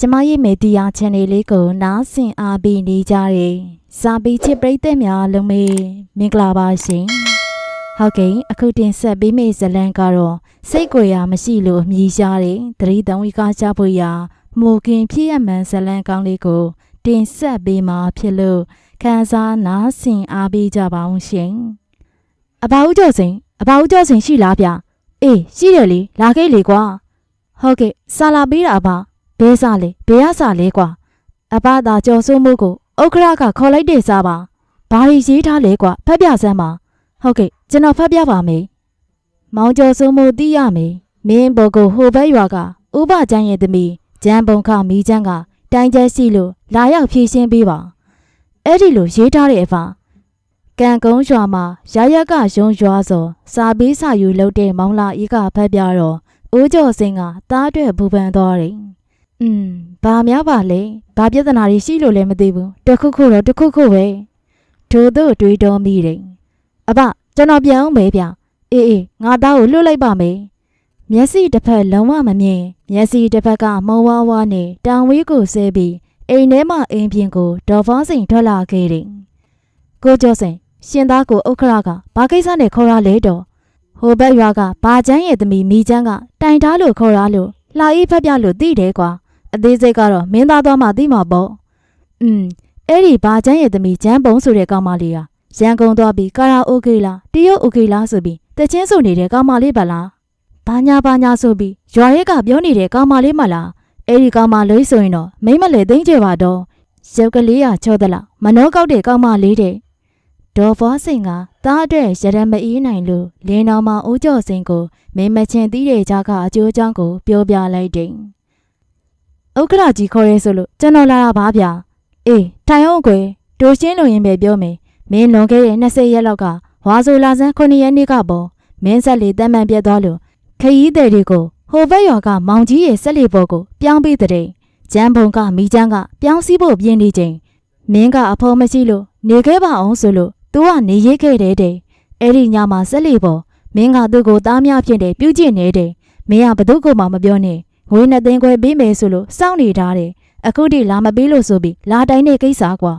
ကျမရဲ့မေဒီယာ channel လေးကိုနားဆင်အားပေးနေကြတယ်။စာပေချစ်ပရိသတ်များလုံးမေမင်္ဂလာပါရှင်။ဟုတ်ကဲ့အခုတင်ဆက်ပေးမယ့်ဇာတ်လမ်းကတော့စိတ်ကြွယ်ရာမရှိလို့အမည်ရှားတဲ့သတိတံဝိကချဖွေရာမိုကင်ဖြစ်ရမှန်ဇာတ်လမ်းကောင်းလေးကိုတင်ဆက်ပေးမှာဖြစ်လို့ခန်းစားနားဆင်အားပေးကြပါအောင်ရှင်။အဘဦးကျော်စင်အဘဦးကျော်စင်ရှိလားဗျ။အေးရှိတယ်လေလာခဲ့လေကွာ။ဟုတ်ကဲ့စာလာပေးတာပါ။ ဘဲစားလေဘဲရစားလေကွာအဘသာကြော်စိုးမှုကိုဥက္ခရကခေါ်လိုက်တဲ့စားပါဘာရီရေးထားလဲကွာဖတ်ပြစမ်းပါဟုတ်ကဲ့ကျွန်တော်ဖတ်ပြပါမယ်မောင်ကျော်စိုးမှုသိရမယ်မင်းဘော်ကိုဟိုဘက်ရွာကဥပကျန်းရဲ့သမီးဂျန်ပုံခမီးချမ်းကတိုင်ကျက်ရှိလို့လာရောက်ဖြည့်ရှင်းပေးပါအဲ့ဒီလိုရေးထားတဲ့အဖကံကုန်းရွာမှာရရက်ကရုံရွာစောစာပေးစာယူလုပ်တဲ့မောင်လာဤကဖတ်ပြတော့ဦးကျော်စင်ကတားအတွက်ဘူပန်သွားတယ် อืมဘာများပါလဲဘာပြဿနာတွေရှိလို့လဲမသိဘူးတခုခုတော့တခုခုပဲထို့တို့တွေးတော်မိတယ်အဘကျွန်တော်ပြန်အောင်မေးဗျအေးအေးငါသားကိုလွှတ်လိုက်ပါမယ်မျက်စိတစ်ဖက်လုံးဝမမြင်မျက်စိတစ်ဖက်ကမုံဝါးဝါနဲ့တောင်ဝေးကိုဆဲပြီးအိမ်ထဲမှာအိမ်ပြင်ကိုဒေါ်ဖောင်းစိန်ထွက်လာခဲ့တယ်ကိုကျော်စင်ရှင်သားကိုဥက္ခရကဘာကိစ္စနဲ့ခေါ်ရလဲတော့ဟိုဘက်ရွာကဘာချမ်းရဲ့သမီးမိချမ်းကတိုင်ထားလို့ခေါ်ရလို့လှအေးဖက်ပြလို့သိတယ်ကွာ အသေးစိတ်ကတော့မင်းသားသွားမှသိမှာပေါ့။อืมအဲ့ဒီဘာချမ်းရဲ့သမီးဂျန်ပုံဆိုတဲ့ကောင်မလေးဟာရန်ကုန်သွားပြီးကာရာအိုကေလားတရုတ်အိုကေလားဆိုပြီးတချင်းဆိုနေတဲ့ကောင်မလေးပါလား။ဘာညာဘာညာဆိုပြီးရွာရဲကပြောနေတဲ့ကောင်မလေးမလား။အဲ့ဒီကောင်မလေးဆိုရင်တော့မိမလေသိမ့်ကြပါတော့။ရုပ်ကလေးရချောသလားမနှောကောက်တဲ့ကောင်မလေးတဲ့။ဒေါ်ဖွားစိန်ကသားအတွက်ရရမအေးနိုင်လို့လင်းတော်မှာဦးကျော်စိန်ကိုမင်းမချင်းတီးတဲ့ကြားကအကျိုးအကြောင်းကိုပြောပြလိုက်တယ်။ ဥက္ခရာကြီးခေါ်ရဲဆိုလို့ကျွန်တော်လာတာပါဗျာအေးထိုင်အောင်ကွယ်ဒိုရှင်းလို့ရင်ပဲပြောမယ်မင်းလွန်ခဲ့တဲ့20ရက်လောက်ကဝါဆိုလာဆန်း9ရက်နေ့ကပေါ်မင်းဆက်လေတမ်းမှန်ပြတ်သွားလို့ခရီးသည်တွေကိုဟိုဘက်ရွာကမောင်ကြီးရဲ့ဆက်လေပေါ်ကိုပြောင်းပေးတဲ့ကျန်းဖုံကမိချမ်းကပြောင်းစည်းဖို့ပြင်းနေချိန်မင်းကအဖေါ်မရှိလို့နေခဲ့ပါအောင်ဆိုလို့သူကနေရိတ်ခဲ့တဲ့တဲ့အဲ့ဒီညမှာဆက်လေပေါ်မင်းကသူ့ကိုသားများဖြစ်တဲ့ပြုတ်ကျင့်နေတဲ့မင်းကဘသူ့ကိုမှမပြောနဲ့ ငွေနှစ်သိန်းခွဲပေးမယ်ဆိုလို့စောင့်နေထားတယ်အခုထိလာမပေးလို့ဆိုပြီးလာတိုင်းတဲ့ကိစ္စကွာ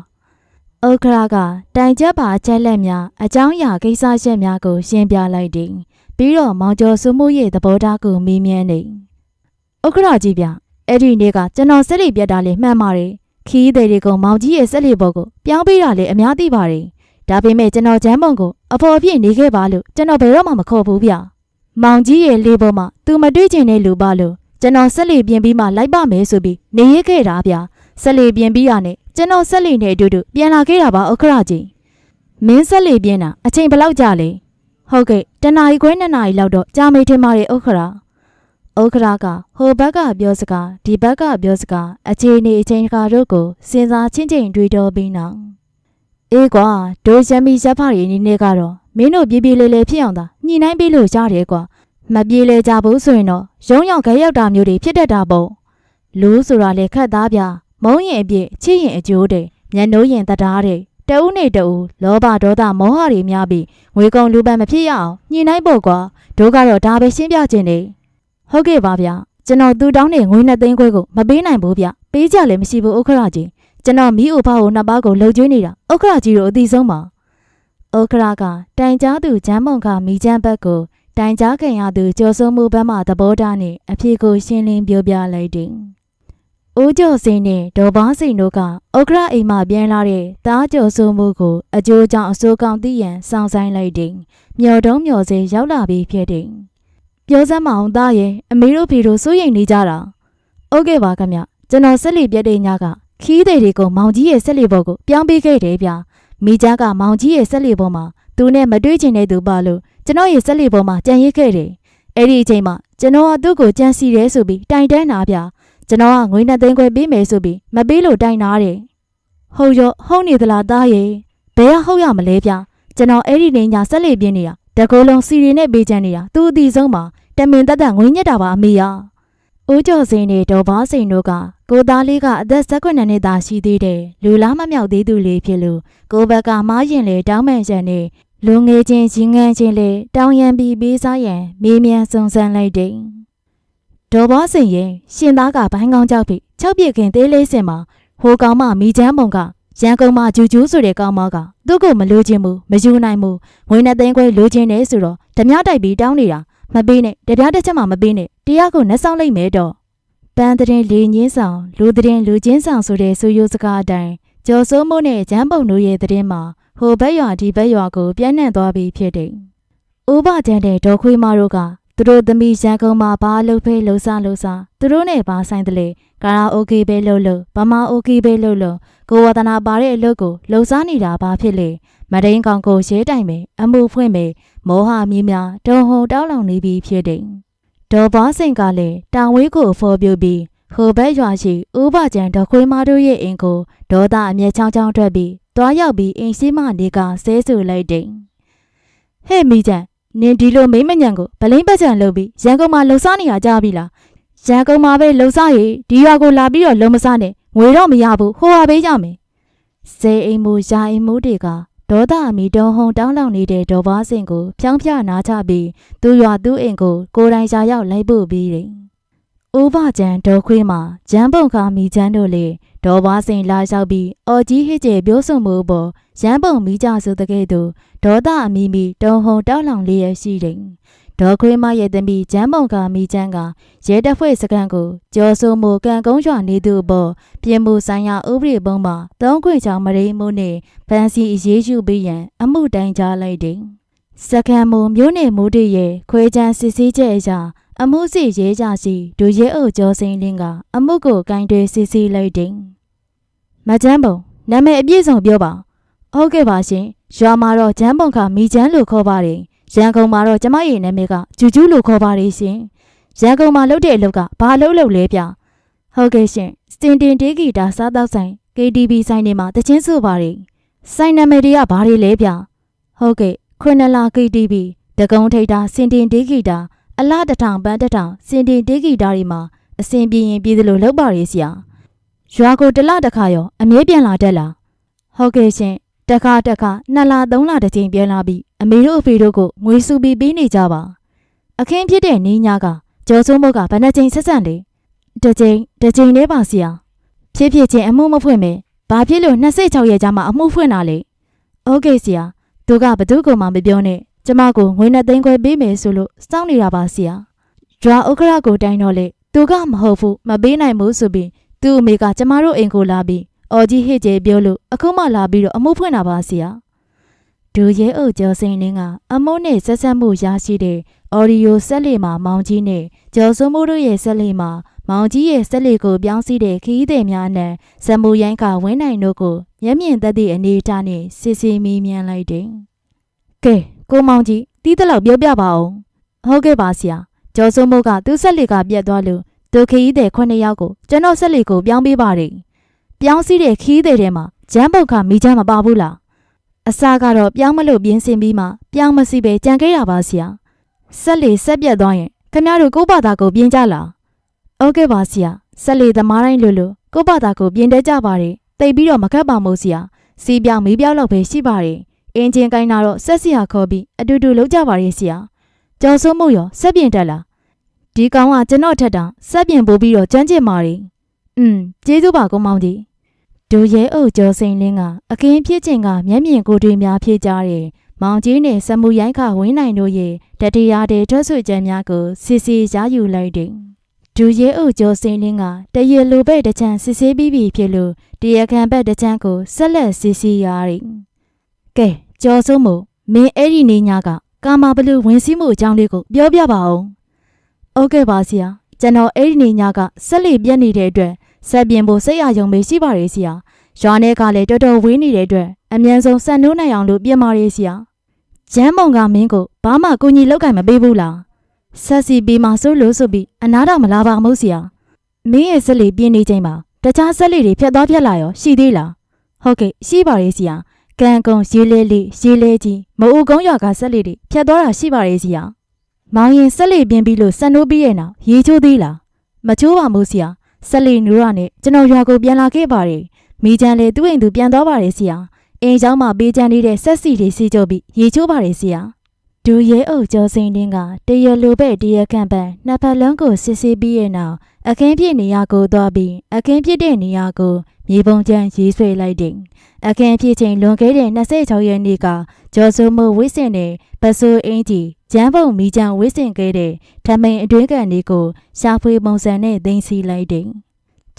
ဥက္ခရာကတိုင်ချက်ပါအချက်လက်များအကြောင်းအရာကိစ္စချက်များကိုရှင်းပြလိုက်တယ်ပြီးတော့မောင်ကျော်စုမှုရဲ့သဘောထားကိုမေးမြန်းနေဥက္ခရာကြီးဗျအဲ့ဒီနေ့ကကျွန်တော်ဆက်လီပြတ်တာလေမှန်ပါတယ်ခီးသည်တွေကမောင်ကြီးရဲ့ဆက်လီဘောကိုပြောင်းပေးတာလေအများသိပါတယ်ဒါပေမဲ့ကျွန်တော်ဂျမ်းမုံကိုအဖော်အပြည့်နေခဲ့ပါလို့ကျွန်တော်ဘယ်တော့မှမခေါ်ဘူးဗျမောင်ကြီးရဲ့လေးပေါ်မှာသူမတွေ့ချင်တဲ့လူပါ လို့ ကျွန်တော်ဆက်လီပြင်ပြီးမှလိုက်ပါမယ်ဆိုပြီးနေရခဲ့တာဗျာဆက်လီပြင်ပြီးရနဲ့ကျွန်တော်ဆက်လီနဲ့အတူတူပြန်လာခဲ့တာပါဥက္ခရာကြီးမင်းဆက်လီပြင်တာအချိန်ဘယ်လောက်ကြာလဲဟုတ်ကဲ့တနာရီခွဲနှစ်နာရီလောက်တော့ကြာမေးထင်ပါတယ်ဥက္ခရာဥက္ခရာကဟိုဘက်ကပြောစကားဒီဘက်ကပြောစကားအချိန်နေအချိန်ခါတို့ကိုစဉ်းစားချင်းချင်းတွေးတော်ပြီးနောက်အေးကွာဒိုရမီရက်ဖရီနေနေကတော့မင်းတို့ပြေးပြေးလေးလေးဖြစ်အောင်သာညှိနှိုင်းပေးလို့ရတယ်ကွာ မပြေလေကြဘူးဆိုရင်တော့ရုံရောက်ခဲရောက်တာမျိုးတွေဖြစ်တတ်တာပေါ့လူဆိုတာလေခတ်သားပြမုံရင်အပြည့်ချစ်ရင်အကျိုးတဲ့မျက်နှိုးရင်တတားတဲ့တဦးနဲ့တဦးလောဘဒေါသမောဟတွေများပြီးငွေကုန်လူပန်မဖြစ်ရအောင်ညှိနှိုင်းဖို့ကွာတို့ကတော့ဒါပဲရှင်းပြခြင်းနေဟုတ်ကဲ့ပါဗျာကျွန်တော်သူတောင်းတဲ့ငွေနှစ်သိန်းခွဲကိုမပေးနိုင်ဘူးဗျပေးကြလည်းမရှိဘူးဥက္ခရာကြီးကျွန်တော်မိအိုဖာကိုနှစ်ပါးကိုလှုပ်ကျွေးနေတာဥက္ခရာကြီးတို့အသိဆုံးပါဥက္ခရာကတိုင်ကြားသူဂျမ်းမုံကမိချမ်းဘက်ကို တိုင်ကြားခင်ရသူကျော်စိုးမှုဘက်မှသဘောထားနဲ့အဖြေကိုရှင်းလင်းပြောပြလိုက်တယ်။ဦးကျော်စင်နဲ့ဒေါ်ဘားစိန်တို့ကဥက္ခရအိမ်မှပြန်လာတဲ့သားကျော်စိုးမှုကိုအကျိုးကြောင့်အစိုးကောင်းသိရန်စောင့်ဆိုင်လိုက်တယ်။မျော်တုံးမျော်စေရောက်လာပြီးဖြစ်တယ်။ပြောစမ်းမအောင်သားရဲ့အမေတို့ဖေတို့စိုးရိမ်နေကြတာ။ဟုတ်ကဲ့ပါခင်ဗျ။ကျွန်တော်ဆက်လီပြတ်တဲ့ညကခီးသေးတွေကိုမောင်ကြီးရဲ့ဆက်လီဘောကိုပြောင်းပေးခဲ့တယ်ဗျ။မိသားကမောင်ကြီးရဲ့ဆက်လီဘောမှာ သူနဲ့မတွေ့ချင်တဲ့သူပါလို့ကျွန်တော်ရဲ့ဆက်လီပေါ်မှာကြံရစ်ခဲ့တယ်။အဲ့ဒီအချိန်မှာကျွန်တော်ကသူ့ကိုကြံစီတယ်ဆိုပြီးတိုင်တန်းတာဗျ။ကျွန်တော်ကငွေနှစ်သိန်းခွဲပေးမယ်ဆိုပြီးမပေးလို့တိုင်တာတယ်။ဟုတ်ရောဟုတ်နေသလားသားရဲ့။ဘယ်ကဟုတ်ရမလဲဗျ။ကျွန်တော်အဲ့ဒီနေညာဆက်လီပြင်းနေတာတကောလုံးစီရီနဲ့ပေးချင်နေတာသူအတီဆုံးမှာတမင်တက်တက်ငွေညက်တာပါအမေရ။ဦးကျော်စင်နဲ့ဒေါ်ဘားစိန်တို့ကကိုသားလေးကအသက်၁၉နှစ်သာရှိသေးတယ်လူလားမမြောက်သေးသူလေးဖြစ်လို့ကိုဘက်ကမားရင်လေတောင်းမှန်ချက်နဲ့ လူငယ်ချင်းရင်ငန်းချင်းလေတောင်းရန်ပြီးပေးစားရန်မေးမြန်းစုံစမ်းလိုက်တယ်။ဒေါ်ဘောစင်ရင်ရှင်သားကဘိုင်းကောင်းကြောက်ပြီး၆ပြစ်ခင်သေးလေးစင်မှာဟိုကောင်မမိချမ်းပုံကရန်ကုန်မှာဂျူဂျူးဆိုတဲ့ကောင်မကသူ့ကိုမလိုချင်ဘူးမယူနိုင်ဘူးငွေနဲ့သိန်းခွဲလိုချင်တယ်ဆိုတော့ဓမြတိုက်ပြီးတောင်းနေတာမပေးနဲ့တပြားတစ်ချက်မှမပေးနဲ့တရားကိုနှက်ဆောင်လိုက်မယ်တော့ပန်းတဲ့ရင်လေညင်းဆောင်လူတဲ့ရင်လူချင်းဆောင်ဆိုတဲ့ဆိုရိုးစကားအတိုင်းကျော်စိုးမိုးနဲ့ဂျမ်းပုံတို့ရဲ့တဲ့ရင်မှာ ဟိုဘက်ရွာဒီဘက်ရွာကိုပြန့်နှံ့သွားပြီးဖြစ်တယ်။ဥပကျန်တဲ့ဒေါ်ခွေးမတို့ကသူတို့သမီးရန်ကုန်မှာဘာလုပ်ဖေးလှူစားလှူစားသူတို့နဲ့ဘာဆိုင်တယ်လေကာရာအိုကေပဲလုပ်လို့ဗမာအိုကေပဲလုပ်လို့ကိုဝဒနာပါတဲ့အလုပ်ကိုလှူစားနေတာဘာဖြစ်လေမဒိန်ကောင်ကိုရဲတိုင်မယ်အမှုဖွင့်မယ်မောဟမြင်းများတုံဟုံတောက်လောင်နေပြီးဖြစ်တယ်ဒေါ်ဘွားစိန်ကလည်းတောင်ဝေးကိုဖော်ပြပြီးဟိုဘက်ရွာရှိဥပကျန်ဒေါ်ခွေးမတို့ရဲ့အိမ်ကိုဒေါသအမျက်ချောင်းချောင်းထွက်ပြီး တွားရောက်ပြီးအိမ်ရှိမနေကဆဲဆူလိုက်တယ်ဟဲ့မိချန်နင်ဒီလိုမိမ့်မညံကိုဗလိမ့်ပတ်ချံလုပ်ပြီးရန်ကုန်မှာလှုပ်ရှားနေရကြပြီလားရန်ကုန်မှာပဲလှုပ်ရှားရည်ဒီရွာကိုလာပြီးတော့လုံမစားနဲ့ငွေတော့မရဘူးဟိုဟာပေးကြမယ်ဇေအိမ်မူရာအိမ်မူတွေကဒေါသအမီတုံးဟုံတောင်းလောင်နေတဲ့ဒေါ်ဘွားစင်ကိုဖြောင်းပြနာချပြီးသူ့ရွာသူ့အိမ်ကိုကိုယ်တိုင်ရှာရောက်လိုက်ပို့ပြီးတယ်။ ဥပကျန်ဒေါ်ခွေးမှာဂျမ်းပုံခါမီချမ်းတို့လေဒေါ်ဘွားစင်လာရောက်ပြီးအော်ကြီးဟစ်ကျဲပြောဆိုမှုပေါ်ရမ်းပုံမိကြဆိုတဲ့ကဲ့သို့ဒေါသအမီမီတုံဟုံတောင်းလောင်လျက်ရှိတယ်။ဒေါ်ခွေးမရဲ့သမီးဂျမ်းပုံခါမီချမ်းကရဲတပ်ဖွဲ့စကန်ကိုကြော်ဆိုမှုကံကုန်းရွာနေသူပေါ်ပြင်မှုဆိုင်ရာဥပဒေပုံမှာသုံးခွေချောင်မရိမှုနဲ့ဖန်စီအရေးယူပေးရန်အမှုတိုင်ကြားလိုက်တယ်။စကန်မုံမျိုးနယ်မိုးတည့်ရဲ့ခွဲချမ်းစစ်ဆေးချက်အရာ အမှုစီရဲကြစီဒူရဲအုပ်ကျော်စိန်လင်းကအမှုကိုကင်တွယ်စစ်ဆေးလိုက်တယ်။မချမ်းပုံနာမည်အပြည့်စုံပြောပါ။ဟုတ်ကဲ့ပါရှင်။ရွာမှာတော့ဂျမ်းပုံခါမိချမ်းလို့ခေါ်ပါတယ်။ရန်ကုန်မှာတော့ကျမရဲ့နာမည်ကဂျူဂျူလို့ခေါ်ပါတယ်ရှင်။ရန်ကုန်မှာလုပ်တဲ့အလုပ်ကဘာလုပ်လို့လဲဗျ။ဟုတ်ကဲ့ရှင်။စတင်တင်တေးဂီတာစားတော့ဆိုင် KTV ဆိုင်တွေမှာတချင်းဆိုပါတယ်။ဆိုင်နာမည်တွေကဘာတွေလဲဗျ။ဟုတ်ကဲ့ခွနလာ KTV တကုံထိတ်တာစင်တင်တေးဂီတာ အလားတထောင်ပန်းတထောင်စင်တင်တေးဂီတာတွေမှာအစဉ်ပြေရင်ပြေသလိုလုပ်ပါရဲ့ဆရာ။ရွာကိုတစ်လတစ်ခါရောအမြဲပြန်လာတတ်လား။ဟုတ်ကဲ့ရှင်။တစ်ခါတစ်ခါနှစ်လသုံးလတစ်ချိန်ပြန်လာပြီးအမေတို့အဖေတို့ကိုငွေစုပြီးပေးနေကြပါအခင်းဖြစ်တဲ့နင်းညာကကျော်စိုးမို့ကဘယ်နှချိန်ဆက်ဆံလေတစ်ချိန်တစ်ချိန်လေးပါဆရာဖြစ်ဖြစ်ချင်းအမှုမဖွင့်မဲဘာဖြစ်လို့26ရက်ကြာမှအမှုဖွင့်တာလဲโอเคဆရာသူကဘသူ့ကိုမှမပြောနဲ့ ကျမကိုငွေနဲ့သိန်းခွဲပေးမယ်ဆိုလို့စောင့်နေတာပါဆရာဒွာဥက္ကရကိုတိုင်းတော့လေသူကမဟုတ်ဘူးမပေးနိုင်ဘူးဆိုပြီးသူ့အမေကကျမတို့အိမ်ကိုလာပြီးအော်ကြီးဟစ်ကျဲပြောလို့အခုမှလာပြီးတော့အမှုဖွင့်တာပါဆရာဒူရဲအုပ်ကျော်စိန်လင်းကအမုန်းနဲ့ဆက်ဆက်မှုရရှိတဲ့အော်ဒီယိုဆက်လေမှာမောင်ကြီးနဲ့ကျော်စိုးမိုးတို့ရဲ့ဆက်လေမှာမောင်ကြီးရဲ့ဆက်လေကိုပြောင်းစီးတဲ့ခီးသည်များနဲ့ဇမူရိုင်းကဝင်းနိုင်တို့ကိုမျက်မြင်သက်သည့်အနေအထားနဲ့စစ်စစ်မီးမြန်းလိုက်တယ်။ကဲ ကိုမောင်ကြီးတီးတလောက်ပြောပြပါအောင်။ဟုတ်ကဲ့ပါဆရာ။ကျော်စိုးမိုးကသူ့ဆက်လေကပြတ်သွားလို့သူခီးသည်ခုနှစ်ယောက်ကိုကျွန်တော်ဆက်လေကိုပြောင်းပေးပါတယ်။ပြောင်းစီးတဲ့ခီးသည်ထဲမှာဂျမ်းပုတ်ခမိချမ်းမပါဘူးလား။အစကတော့ပြောင်းမလို့ပြင်းစင်ပြီးမှပြောင်းမစီပဲကြံခဲ့ရပါဆရာ။ဆက်လေဆက်ပြတ်သွားရင်ခင်ဗျားတို့ကိုယ့်ဘာသာကိုပြင်းကြလား။ဟုတ်ကဲ့ပါဆရာ။ဆက်လေသမားတိုင်းလို့လို့ကိုယ့်ဘာသာကိုပြင်းတတ်ကြပါတယ်။တိတ်ပြီးတော့မခတ်ပါမို့ဆရာ။စီးပြောင်းမီးပြောင်းလောက်ပဲရှိပါတယ်။ အင်ဂျင်ကိုင်းတာတော့ဆက်စီယာခေါ်ပြီးအတူတူလုပ်ကြပါရဲ့ဆရာ။ကြော်စိုးမှုရောဆက်ပြင်တက်လား။ဒီကောင်ကကျွန်တော်ထက်တာဆက်ပြင်ပို့ပြီးတော့ကြမ်းကျင်ပါရီ။อืมကျေးဇူးပါကောင်းမောင်ကြီး။ဒူရဲအုပ်ကျော်စိန်လင်းကအခင်းဖြစ်ခြင်းကမျက်မြင်ကိုယ်တွေ့များဖြစ်ကြတဲ့မောင်ကြီးနဲ့စမှုရိုင်းခဝင်းနိုင်တို့ရဲ့တတိယတဲ့ထွက်ဆွေကြံများကိုစစ်စီရယူလိုက်တယ်။ဒူရဲအုပ်ကျော်စိန်လင်းကတရလိုပဲ့တချမ်းစစ်ဆေးပြီးပြီဖြစ်လို့တရားခံဘက်တချမ်းကိုဆက်လက်စစ်ဆေးရတယ်။ ကဲကျော်စိုးမို့မင်းအဲ့ဒီနေညာကကာမဘလူဝင်စည်းမှုအကြောင်းလေးကိုပြောပြပါဦး။ဟုတ်ကဲ့ပါဆရာ။ကျွန်တော်အဲ့ဒီနေညာကဆက်လက်ပြတ်နေတဲ့အတွက်ဆက်ပြင်ဖို့စိတ်အားယုံပဲရှိပါရဲ့ဆရာ။ရွာထဲကလည်းတော်တော်ဝေးနေတဲ့အတွက်အမြန်ဆုံးဆက်နိုးနိုင်အောင်လို့ပြင်ပါရဲ့ဆရာ။ဂျမ်းမုံကမင်းကိုဘာမှကူညီလောက်ကင်မပေးဘူးလား။ဆက်စီပေးမှစိုးလို့ဆိုပြီးအနာတော့မလာပါဘူးဆရာ။မင်းရဲ့ဆက်လေပြင်းနေချိန်မှာတခြားဆက်လေတွေဖြတ်သွားဖြတ်လာရောရှိသေးလား။ဟုတ်ကဲ့ရှိပါရဲ့ဆရာ။ ကံကုံရေးလေးလေးရေးလေးကြီးမအူကုန်းရွာကဆက်လေးတွေဖြတ်သွားတာရှိပါရဲ့စီယာမောင်ရင်ဆက်လေးပြင်းပြီးလို့ဆန်နိုးပြီးရဲ့နောက်ရေချိုးသေးလားမချိုးပါဘူးစီယာဆက်လေးနူရနဲ့ကျွန်တော်ရွာကိုပြန်လာခဲ့ပါတယ်မိချန်လေသူ့အိမ်သူပြန်သွားပါတယ်စီယာအိမ်ရောက်မှပေးချန်နေတဲ့ဆက်စီတွေစီကြပြီးရေချိုးပါတယ်စီယာ ဒူရဲအုပ်ကျော်စိန်တင်းကတရလိုပဲတရခန့်ပန်နှစ်ဖက်လုံးကိုစစ်ဆေးပြီးရဲ့နောက်အခင်းဖြစ်နေရကိုသွားပြီးအခင်းဖြစ်တဲ့နေရာကိုမြေပုံချမ်းရေးဆွဲလိုက်တယ်အခင်းဖြစ်ချိန်လွန်ခဲ့တဲ့26ရက်နေ့ကကျော်စိုးမိုးဝိစင်နဲ့ပစိုးအင်းကြီးကျန်းပုံမီချံဝိစင်ခဲ့တဲ့ထမိန်အတွင်းကန်လေးကိုရှာဖွေပုံစံနဲ့သိမ်းဆည်းလိုက်တယ်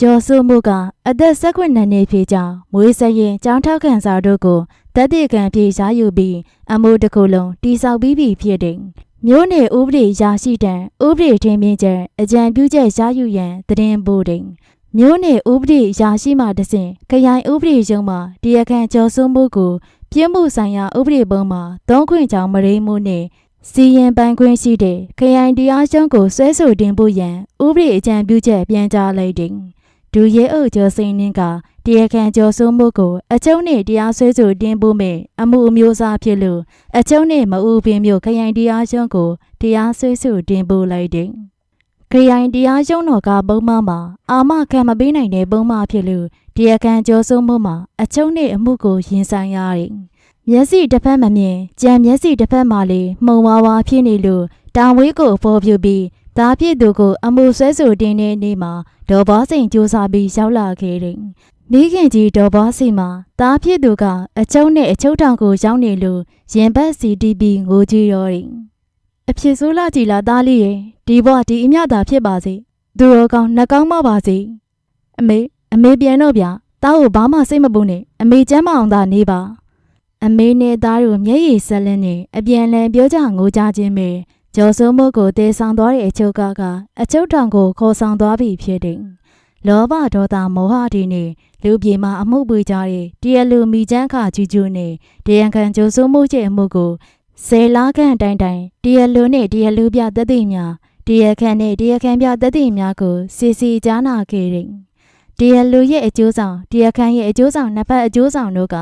ကျော်စိုးမိုးကအသက်၁၉နှစ်ဖြစ်ကြောင်းမွေးစရင်ចောင်းထောက်ခံစာတို့ကိုတက်တဲ့ကံပြေရှားယူပြီးအမှုတစ်ခုလုံးတိဆောက်ပြီးပြီဖြစ်တယ်။မြို့နယ်ဥပဒေရာရှိတံဥပဒေထင်းပြင်းချက်အကြံပြုချက်ရယူရန်တရင်ပို့တယ်။မြို့နယ်ဥပဒေရာရှိမှတစဉ်ခရိုင်ဥပဒေရုံးမှတရားခံကျော်စွမှုကိုပြင်းမှုဆိုင်ရာဥပဒေပုံမှာသုံးခွင့်ကြောင့်မရိမှုနဲ့စီရင်ပိုင်ခွင့်ရှိတဲ့ခရိုင်တရားရုံးကိုဆွဲဆိုတင်ဖို့ရန်ဥပဒေအကြံပြုချက်ပြန်ကြားလိုက်တယ်။ ဒူရဲအုပ်ကျော်စိန်နှင်းကတရားခံကျော်စိုးမှုကိုအချုံနဲ့တရားစွဲဆိုတင်ပို့မယ်အမှုအမျိုးအစားဖြစ်လို့အချုံနဲ့မအူပင်မျိုးခရိုင်တရားရုံးကိုတရားစွဲဆိုတင်ပို့လိုက်တယ်။ခရိုင်တရားရုံးတော်ကပုံမှန်မှာအာမခံမပေးနိုင်တဲ့ပုံမှန်ဖြစ်လို့တရားခံကျော်စိုးမှုမှာအချုံနဲ့အမှုကိုရင်ဆိုင်ရတယ်။မျက်စိတစ်ဖက်မမြင်ကြံမျက်စိတစ်ဖက်မှာလေမှုံဝါးဝါဖြစ်နေလို့တာဝေးကိုပေါ်ပြပြီး ဒါဖြစ်သူကိုအမှုဆွဲဆိုတင်တဲ့နေ့မှာဒေါ်ဘောစိန်စူးစမ်းပြီးရောက်လာခဲ့တယ်။မိခင်ကြီးဒေါ်ဘောစီမှာတာဖြစ်သူကအချုံနဲ့အချုံတောင်ကိုရောက်နေလို့ရင်ဘတ်စီတီးပြီးငိုကြည့်တော့တယ်။အဖြစ်ဆိုးလာကြည်လာသားလေးရဲ့ဒီဘဝဒီအမြသာဖြစ်ပါစေ။သူတော်ကောင်းနှကောင်းမပါစေ။အမေအမေပြန်တော့ဗျာ။တားကိုဘာမှစိတ်မပူနဲ့အမေကျမ်းမအောင်သာနေပါ။အမေနဲ့သားတို့မျက်ရည်ဆက်လင်းနေအပြန်လန်ပြောကြငိုကြခြင်းပဲ ကျော်စိုးမိုးကိုတေဆောင်သွားတဲ့အချုပ်ကကအချုပ်တောင်ကိုခေါ်ဆောင်သွားပြီဖြစ်တယ်။လောဘဒေါသမောဟတွေနဲ့လူပြေမှာအမှုပွေကြတဲ့တရားလူမိချမ်းခကျူးကျူးနဲ့တရားခံကျော်စိုးမိုးရဲ့အမှုကိုဆယ်လားခန့်တိုင်တိုင်တရားလူနဲ့တရားလူပြသက်သိများတရားခံနဲ့တရားခံပြသက်သိများကိုစီစီကြားနာခဲ့တယ်။တရားလူရဲ့အကျိုးဆောင်တရားခံရဲ့အကျိုးဆောင်နှစ်ဖက်အကျိုးဆောင်တို့က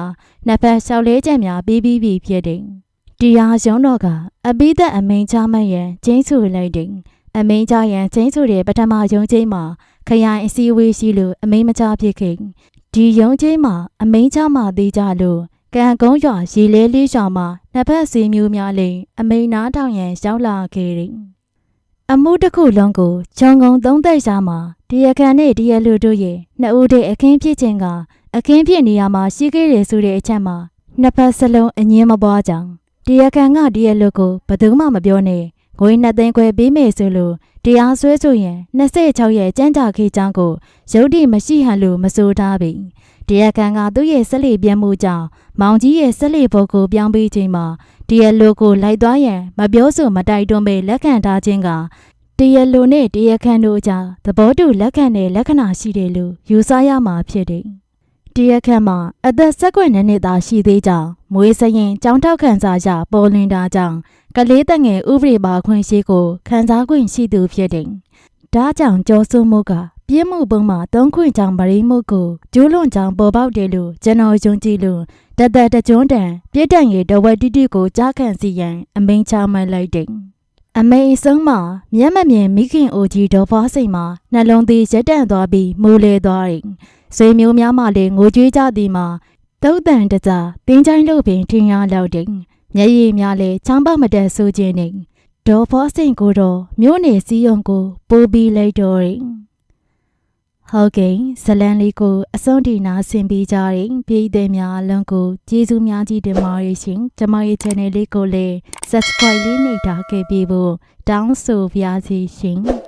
နှစ်ဖက်လျှောက်လဲချက်များပြီးပြီးပြီဖြစ်တယ်။ တရားရုံးတော်ကအပိသက်အမိန်ချမှတ်ရန်ကျင်းဆိုလိုက်တယ်။အမိန်ချရန်ကျင်းဆိုတဲ့ပထမရုံးချင်းမှာခရိုင်အစည်းအဝေးရှိလို့အမိန်မချဖြစ်ခဲ့။ဒီရုံးချင်းမှာအမိန်ချမှသေးကြလို့ကံကုန်းရွာရေလဲလေးရွာမှာနှစ်ဖက်စီမျိုးများလိမ်အမိန်နားထောင်ရန်ရောက်လာခဲ့တယ်။အမှုတစ်ခုလုံးကိုဂျုံကုံသုံးသက်ရှာမှာတရားခံနဲ့တရားလူတို့ရဲ့နှစ်ဦးတည်းအခင်းဖြစ်ခြင်းကအခင်းဖြစ်နေရမှာရှိခဲ့တယ်ဆိုတဲ့အချက်မှာနှစ်ဖက်စလုံးအငင်းမပွားကြောင်း တရားခံကဒီရဲ့လူကိုဘယ်သူမှမပြောနဲ့ငွေနှစ်သိန်းခွဲပေးမယ်ဆိုလို့တရားစွဲဆိုရင်26ရက်ကြမ်းကြခေချောင်းကိုရုတ်တိမရှိဟန်လို့မဆိုထားပြီတရားခံကသူ့ရဲ့ဆက်လက်ပြတ်မှုကြောင့်မောင်ကြီးရဲ့ဆက်လက်ဘုတ်ကိုပြောင်းပေးခြင်းမှာတရားလူကိုလိုက်သွားရန်မပြောဆိုမတိုက်တွန်းပဲလက်ခံထားခြင်းကတရားလူနဲ့တရားခံတို့ကြားသဘောတူလက်ခံတဲ့လက္ခဏာရှိတယ်လို့ယူဆရမှာဖြစ်တယ် တရားခန့်မှာအသက်၁၉နှစ်သာရှိသေးကြောင်းမွေးစရင်ကြောင်းထောက်ခံစာရပေါ်လွင်တာကြောင့်ကလေးတငယ်ဥပဒေပါခွင့်ရှိကိုခံစားခွင့်ရှိသူဖြစ်တယ်။ဒါကြောင့်ကျော်စုမှုကပြင်းမှုပုံမှာသုံးခွင့်ကြောင့်မရင်းမှုကိုကျိုးလွန်ကြောင့်ပေါ်ပေါက်တယ်လို့ကျွန်တော်ယုံကြည်လို့တသက်တကြွတန်ပြည့်တန်ရဲ့တဝက်တိတိကိုကြားခံစီရန်အမိန်ချမှတ်လိုက်တယ်။ အမေဆုံးမှာမျက်မမြင်မိခင်အိုကြီးဒေါ်ဖွားစိန်မှာနှလုံးသေးရက်တန့်သွားပြီးမူလေသွားတယ်။ဆွေမျိုးများမှလည်းငိုကြွေးကြသည်မှာတုတ်တန်တစားတင်းချိုင်းလို့ပင်ထင်ရလောက်တယ်မျက်ရည်များလည်းချမ်းပမတက်ဆိုခြင်းနဲ့ဒေါ်ဖောစင်ကိုတော့မြို့နယ်စည်းရုံကိုပိုးပြီးလိုက်တော့တယ် ဟုတ်ကဲ့ဇလန်လေးကိုအစွန်တီနာဆင်ပေးကြတဲ့ပြည်သည်များအလုံးကိုကျေးဇူးများကြီးတင်ပါတယ်ရှင်ကျမရဲ့ channel လေးကိုလည်း subscribe လေးနှိပ်ထားခဲ့ပြီးဖို့တောင်းဆိုပါရစေရှင်